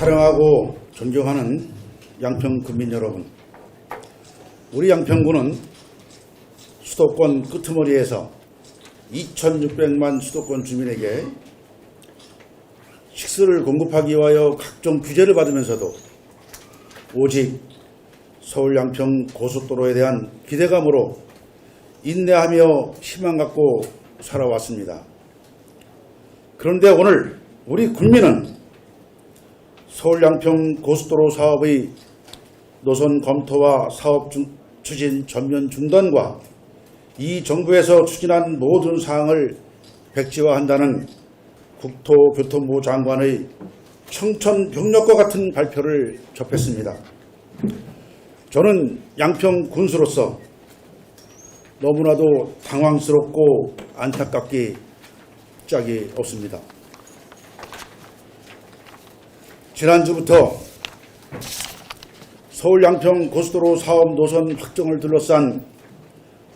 사랑하고 존경하는 양평 군민 여러분. 우리 양평구는 수도권 끄트머리에서 2,600만 수도권 주민에게 식수를 공급하기 위하여 각종 규제를 받으면서도 오직 서울 양평 고속도로에 대한 기대감으로 인내하며 희망 갖고 살아왔습니다. 그런데 오늘 우리 국민은 서울 양평 고속도로 사업의 노선 검토와 사업 중- 추진 전면 중단과 이 정부에서 추진한 모든 사항을 백지화한다는 국토교통부 장관의 청천벽력과 같은 발표를 접했습니다. 저는 양평 군수로서 너무나도 당황스럽고 안타깝기 짝이 없습니다. 지난주부터 서울 양평 고속도로 사업 노선 확정을 둘러싼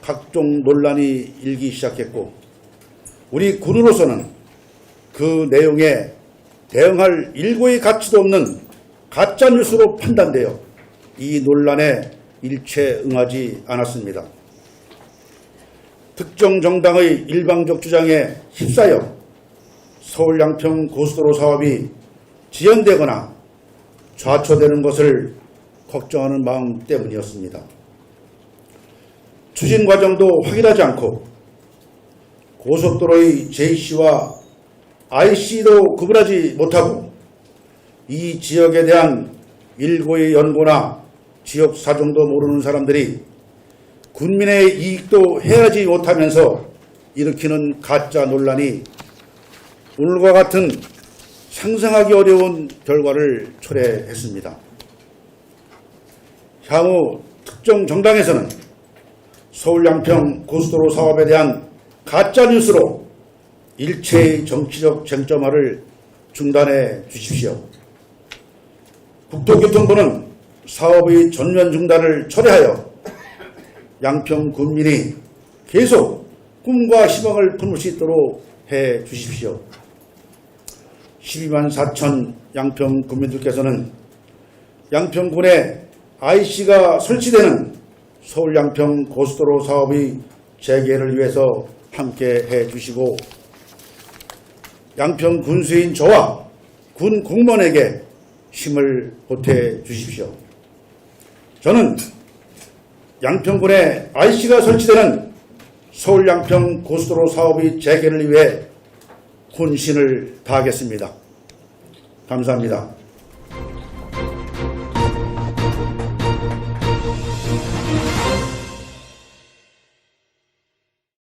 각종 논란이 일기 시작했고 우리 군으로서는 그 내용에 대응할 일고의 가치도 없는 가짜 뉴스로 판단되어 이 논란에 일체 응하지 않았습니다. 특정 정당의 일방적 주장에 휩싸여 서울 양평 고속도로 사업이 지연되거나 좌초되는 것을 걱정하는 마음 때문이었습니다. 추진 과정도 확인하지 않고 고속도로의 JC와 IC도 구분하지 못하고 이 지역에 대한 일고의 연고나 지역 사정도 모르는 사람들이 군민의 이익도 해하지 못하면서 일으키는 가짜 논란이 오늘과 같은 상상하기 어려운 결과를 초래했습니다. 향후 특정 정당에서는 서울 양평 고속도로 사업에 대한 가짜 뉴스로 일체의 정치적 쟁점화를 중단해 주십시오. 국토교통부는 사업의 전면 중단을 철회하여 양평 군민이 계속 꿈과 희망을 품을 수 있도록 해 주십시오. 12만 4천 양평 국민들께서는 양평군에 IC가 설치되는 서울 양평 고속도로 사업의 재개를 위해서 함께 해 주시고 양평 군수인 저와 군 공무원에게 힘을 보태 주십시오. 저는 양평군에 IC가 설치되는 서울 양평 고속도로 사업의 재개를 위해 혼신을 다하겠습니다. 감사합니다.